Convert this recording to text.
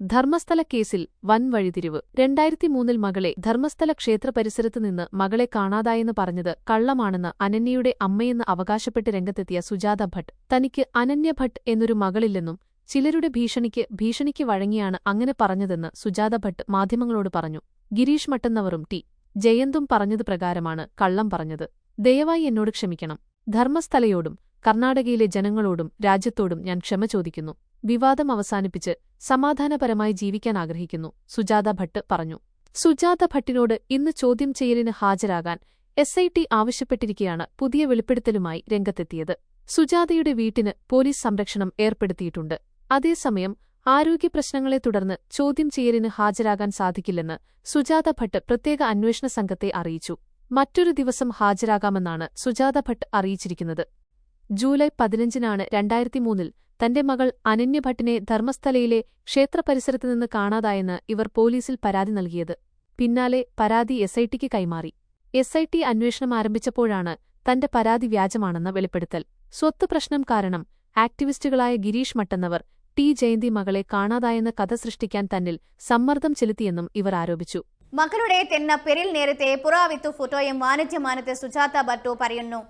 ധർമ്മസ്ഥല കേസിൽ വൻ വഴിതിരിവ്. രണ്ടായിരത്തി മൂന്നിൽ മകളെ ധർമ്മസ്ഥല ക്ഷേത്ര പരിസരത്ത് നിന്ന് മകളെ കാണാതായെന്ന് പറഞ്ഞത് കള്ളമാണെന്ന് അനന്യയുടെ അമ്മയെന്ന് അവകാശപ്പെട്ട് രംഗത്തെത്തിയ സുജാത ഭട്ട്. തനിക്ക് അനന്യ ഭട്ട് എന്നൊരു മകളില്ലെന്നും ചിലരുടെ ഭീഷണിക്ക് ഭീഷണിക്ക് വഴങ്ങിയാണ് അങ്ങനെ പറഞ്ഞതെന്ന് സുജാത ഭട്ട് മാധ്യമങ്ങളോട് പറഞ്ഞു. ഗിരീഷ് മട്ടെന്നവറും ടി. ജയന്തും പറഞ്ഞത് പ്രകാരമാണ് കള്ളം പറഞ്ഞത്. ദയവായി എന്നോട് ക്ഷമിക്കണം. ധർമ്മസ്ഥലയോടും കർണാടകയിലെ ജനങ്ങളോടും രാജ്യത്തോടും ഞാൻ ക്ഷമ ചോദിക്കുന്നു. വിവാദം അവസാനിപ്പിച്ച് സമാധാനപരമായി ജീവിക്കാൻ ആഗ്രഹിക്കുന്നു സുജാത ഭട്ട് പറഞ്ഞു. സുജാത ഭട്ടിനോട് ഇന്ന് ചോദ്യം ചെയ്യലിന് ഹാജരാകാൻ എസ് ഐ ടി ആവശ്യപ്പെട്ടിരിക്കെയാണ് പുതിയ വെളിപ്പെടുത്തലുമായി രംഗത്തെത്തിയത്. സുജാതയുടെ വീട്ടിന് പോലീസ് സംരക്ഷണം ഏർപ്പെടുത്തിയിട്ടുണ്ട്. അതേസമയം ആരോഗ്യപ്രശ്നങ്ങളെ തുടർന്ന് ചോദ്യം ചെയ്യലിന് ഹാജരാകാൻ സാധിക്കില്ലെന്ന് സുജാത ഭട്ട് പ്രത്യേക അന്വേഷണ സംഘത്തെ അറിയിച്ചു. മറ്റൊരു ദിവസം ഹാജരാകാമെന്നാണ് സുജാത ഭട്ട് അറിയിച്ചിരിക്കുന്നത്. ജൂലൈ പതിനഞ്ചിനാണ് രണ്ടായിരത്തിമൂന്നിൽ തന്റെ മകൾ അനന്യഭട്ടിനെ ധർമ്മസ്ഥലയിലെ ക്ഷേത്രപരിസരത്ത് നിന്ന് കാണാതായെന്ന് ഇവർ പോലീസിൽ പരാതി നൽകിയത്. പിന്നാലെ പരാതി എസ്ഐടിക്ക് കൈമാറി. എസ്ഐടി അന്വേഷണം ആരംഭിച്ചപ്പോഴാണ് തന്റെ പരാതി വ്യാജമാണെന്ന് വെളിപ്പെടുത്തൽ. സ്വത്ത് പ്രശ്നം കാരണം ആക്ടിവിസ്റ്റുകളായ ഗിരീഷ് മട്ടെന്നവർ ടി ജയന്തി മകളെ കാണാതായെന്ന കഥ സൃഷ്ടിക്കാൻ തന്നിൽ സമ്മർദ്ദം ചെലുത്തിയെന്നും ഇവർ ആരോപിച്ചു. മകളുടെ തെന്ന പെരിൽ നേരത്തെ പുറാവിത്തു ഫോട്ടോയും വാണിജ്യമാനത്തെ സുജാത ഭട്ടു പറയുന്നു.